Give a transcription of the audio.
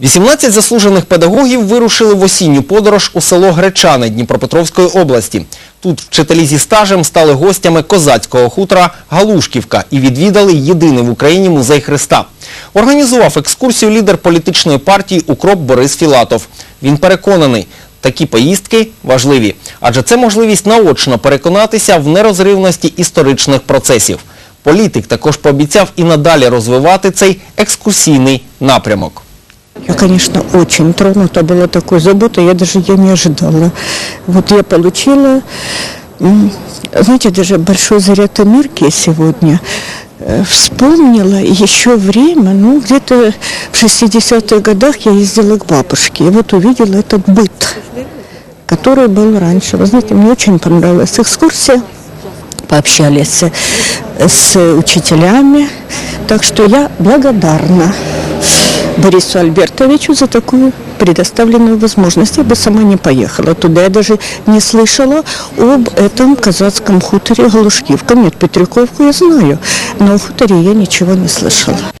18 заслужених педагогів вирушили в осінню подорож у село Гречани Дніпропетровської області. Тут вчителі зі стажем стали гостями козацького хутора Галушківка і відвідали єдиний в Україні музей Христа. Організував екскурсію лідер політичної партії «Укроп» Борис Філатов. Він переконаний, такі поїздки важливі, адже це можливість наочно переконатися в нерозривності історичних процесів. Політик також пообіцяв і надалі розвивати цей екскурсійний напрямок. Я, конечно, очень тронута была такой заботой, я даже ее не ожидала. Вот я получила, знаете, даже большой заряд энергии сегодня. Э, Вспомнила еще время, ну, где-то в 60-х годах я ездила к бабушке, и вот увидела этот быт, который был раньше. Вы знаете, мне очень понравилась экскурсия пообщались с учителями. Так что я благодарна Борису Альбертовичу за такую предоставленную возможность. Я бы сама не поехала туда. Я даже не слышала об этом казацком хуторе Галушкивка. Нет, Петряковку я знаю, но о хуторе я ничего не слышала.